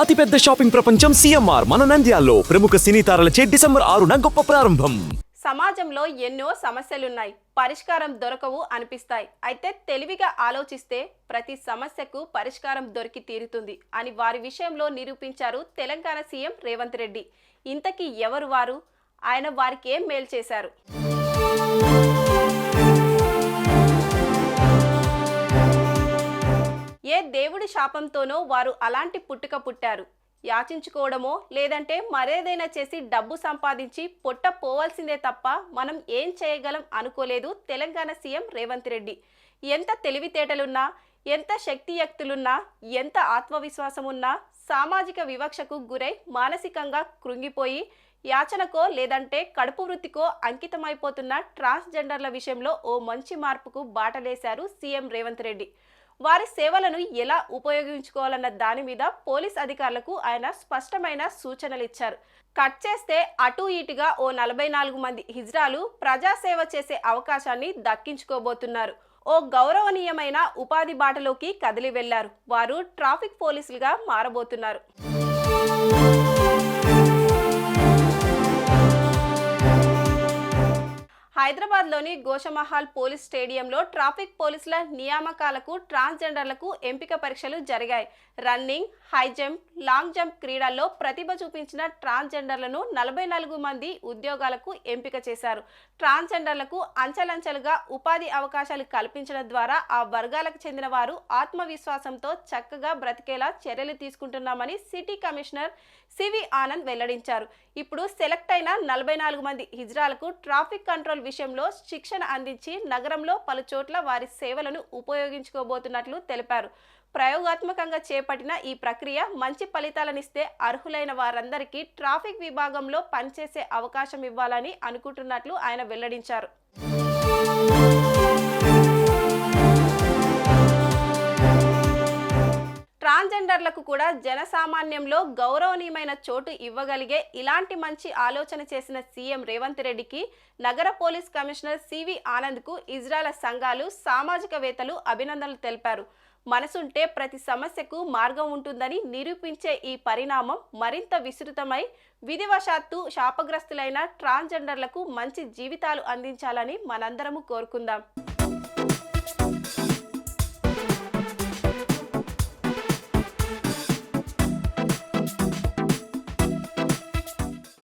అతిపెద్ద షాపింగ్ ప్రపంచం సిఎంఆర్ మన నంద్యాల్లో ప్రముఖ సినీ తారలచే డిసెంబర్ ఆరున గొప్ప ప్రారంభం. సమాజంలో ఎన్నో సమస్యలున్నాయి. పరిష్కారం దొరకవు అనిపిస్తాయి. అయితే తెలివిగా ఆలోచిస్తే ప్రతి సమస్యకు పరిష్కారం దొరికి తీరుతుంది అని వారి విషయంలో నిరూపించారు తెలంగాణ సీఎం రేవంత్ రెడ్డి. ఇంతకీ ఎవరు వారు? ఆయన వారికి ఏం మేలు చేశారు. ఏ దేవుడి శాపంతోనో వారు అలాంటి పుట్టుక పుట్టారు. యాచించుకోవడమో లేదంటే మరేదైనా చేసి డబ్బు సంపాదించి పొట్ట పోవాల్సిందే తప్ప మనం ఏం చేయగలం అనుకోలేదు తెలంగాణ సీఎం రేవంత్ రెడ్డి. ఎంత తెలివితేటలున్నా ఎంత శక్తియక్తులున్నా ఎంత ఆత్మవిశ్వాసం ఉన్నా సామాజిక వివక్షకు గురై మానసికంగా కృంగిపోయి యాచనకో లేదంటే కడుపు వృత్తికో అంకితమైపోతున్న ట్రాన్స్జెండర్ల విషయంలో ఓ మంచి మార్పుకు బాటలేశారు సీఎం రేవంత్ రెడ్డి. వారి సేవలను ఎలా ఉపయోగించుకోవాలన్న దాని మీద పోలీస్ అధికారులకు ఆయన స్పష్టమైన సూచనలు ఇచ్చారు. కట్ చేస్తే అటు ఇటుగా ఓ నలభై నాలుగు మంది హిజ్రాలు ప్రజాసేవ చేసే అవకాశాన్ని దక్కించుకోబోతున్నారు. ఓ గౌరవనీయమైన ఉపాధి బాటలోకి కదిలి వెళ్ళారు. వారు ట్రాఫిక్ పోలీసులుగా మారబోతున్నారు. హైదరాబాద్లోని గోషమహల్ పోలీస్ స్టేడియంలో ట్రాఫిక్ పోలీసుల నియామకాలకు ట్రాన్స్జెండర్లకు ఎంపిక పరీక్షలు జరిగాయి. Running high jump long jump క్రీడల్లో ప్రతిభ చూపించిన ట్రాన్స్జెండర్లను నలభై నాలుగు మంది ఉద్యోగాలకు ఎంపిక చేశారు. ట్రాన్స్జెండర్లకు అంచెలంచెలుగా ఉపాధి అవకాశాలు కల్పించడం ద్వారా ఆ వర్గాలకు చెందిన వారు ఆత్మవిశ్వాసంతో చక్కగా బ్రతికేలా చర్యలు తీసుకుంటున్నామని సిటీ కమిషనర్ సివి ఆనంద్ వెల్లడించారు. ఇప్పుడు సెలెక్ట్ అయిన నలభై నాలుగు మంది హిజ్రాలకు ట్రాఫిక్ కంట్రోల్ విషయంలో శిక్షణ అందించి నగరంలో పలు చోట్ల వారి సేవలను ఉపయోగించుకోబోతున్నట్లు తెలిపారు. ప్రయోగాత్మకంగా చేపట్టిన ఈ ప్రక్రియ మంచి ఫలితాలనిస్తే అర్హులైన వారందరికీ ట్రాఫిక్ విభాగంలో పనిచేసే అవకాశం ఇవ్వాలని అనుకుంటున్నట్లు ఆయన వెల్లడించారు. ట్రాన్స్జెండర్లకు కూడా జనసామాన్యంలో గౌరవనీయమైన చోటు ఇవ్వగలిగే ఇలాంటి మంచి ఆలోచన చేసిన సీఎం రేవంత్ రెడ్డికి నగర పోలీస్ కమిషనర్ సివి ఆనంద్కు ఇజ్రాయల సంఘాలు సామాజికవేత్తలు అభినందనలు తెలిపారు. మనసుంటే ప్రతి సమస్యకు మార్గం ఉంటుందని నిరూపించే ఈ పరిణామం మరింత విస్తృతమై విధివశాత్తు శాపగ్రస్తులైన ట్రాన్స్జెండర్లకు మంచి జీవితాలు అందించాలని మనందరము కోరుకుందాం.